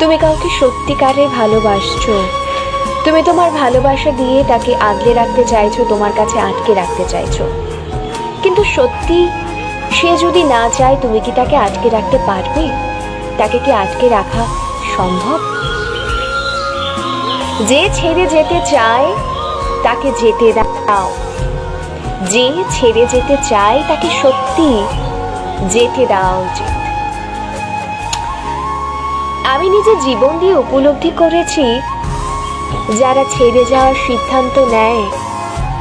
তুমি কাউকে সত্যিকারে ভালোবাসছো। তুমি তোমার ভালোবাসা দিয়ে তাকে আগলে রাখতে চাইছো, তোমার কাছে আটকে রাখতে চাইছো। কিন্তু সত্যি, সে যদি না চায়, তুমি কি তাকে আটকে রাখতে পারবে? তাকে কি আটকে রাখা সম্ভব? যে ছেড়ে যেতে চায়, তাকে যেতে দাও। যে ছেড়ে যেতে চায়, তাকে সত্যি যেতে দেওয়া উচিত আমি নিজের জীবন দিয়ে উপলব্ধি করেছি, যারা ছেড়ে যাওয়ার সিদ্ধান্ত নেয়,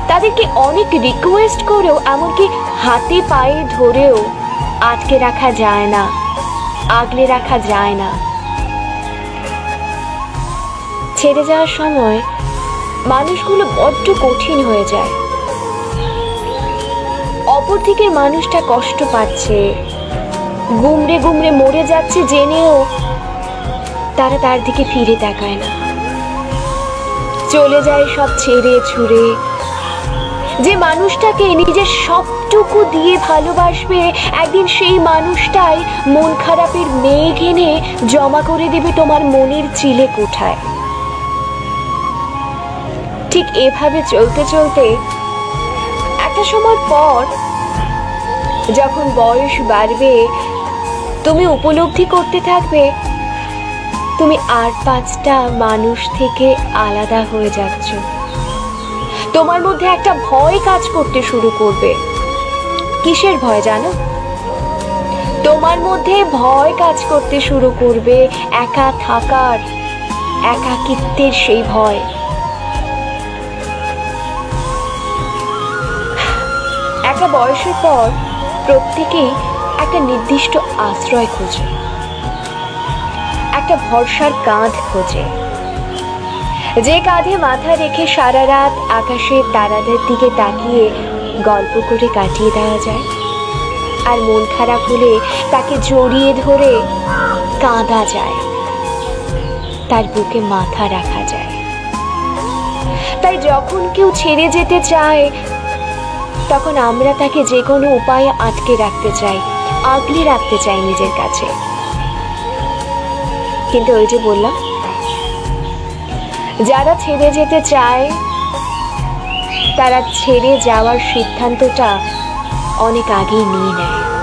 তাদেরকে অনেক রিকোয়েস্ট করেও এমনকি হাতে পায়ে ধরেও আটকে রাখা যায় না, আগলে রাখা যায় না। ছেড়ে যাওয়ার সময় মানুষগুলো বড্ড কঠিন হয়ে যায়। অপর দিকের মানুষটা কষ্ট পাচ্ছে, গুমড়ে গুমড়ে মরে যাচ্ছে জেনেও তারা তার দিকে ফিরে তাকায় না। চলে যায় সব ছেড়ে ছুড়ে। যে মানুষটাকে নিজের সবটুকু দিয়ে ভালোবাসবে, একদিন সেই মানুষটাই মন খারাপের মেঘ এনে জমা করে দেবে তোমার মনের চিলে কোঠায়। ঠিক এভাবে চলতে চলতে একটা সময় পর যখন বয়স বাড়বে, তুমি উপলব্ধি করতে থাকবে তুমি আর পাঁচটা মানুষ থেকে আলাদা হয়ে যাচ্ছ। তোমার মধ্যে একটা ভয় কাজ করতে শুরু করবে। কিসের ভয় জানো? তোমার মধ্যে ভয় কাজ করতে শুরু করবে একা থাকার একাকিত্বের সেই ভয়। একটা বয়সের পর প্রত্যেকেই একটা নির্দিষ্ট আশ্রয় খোঁজে। একটা ভরসার কাঁধ খোঁজে। যে কাঁধে মাথা রেখে সারা রাত আকাশের তারাদের দিকে তাকিয়ে গল্প করে কাটিয়ে দেওয়া যায়, আর মন খারাপ হলে তাকে জড়িয়ে ধরে কাঁদা যায়, তার বুকে মাথা রাখা যায়। তাই যখন কেউ ছেড়ে যেতে চায়, তখন আমরা তাকে যে কোনো উপায়ে আটকে রাখতে চাই, আগলে রাখতে চাই নিজের কাছে। কিন্তু ওই যে বললাম, যারা ছেড়ে যেতে চায়, তারা ছেড়ে যাওয়ার সিদ্ধান্তটা অনেক আগেই নিয়ে নেয়।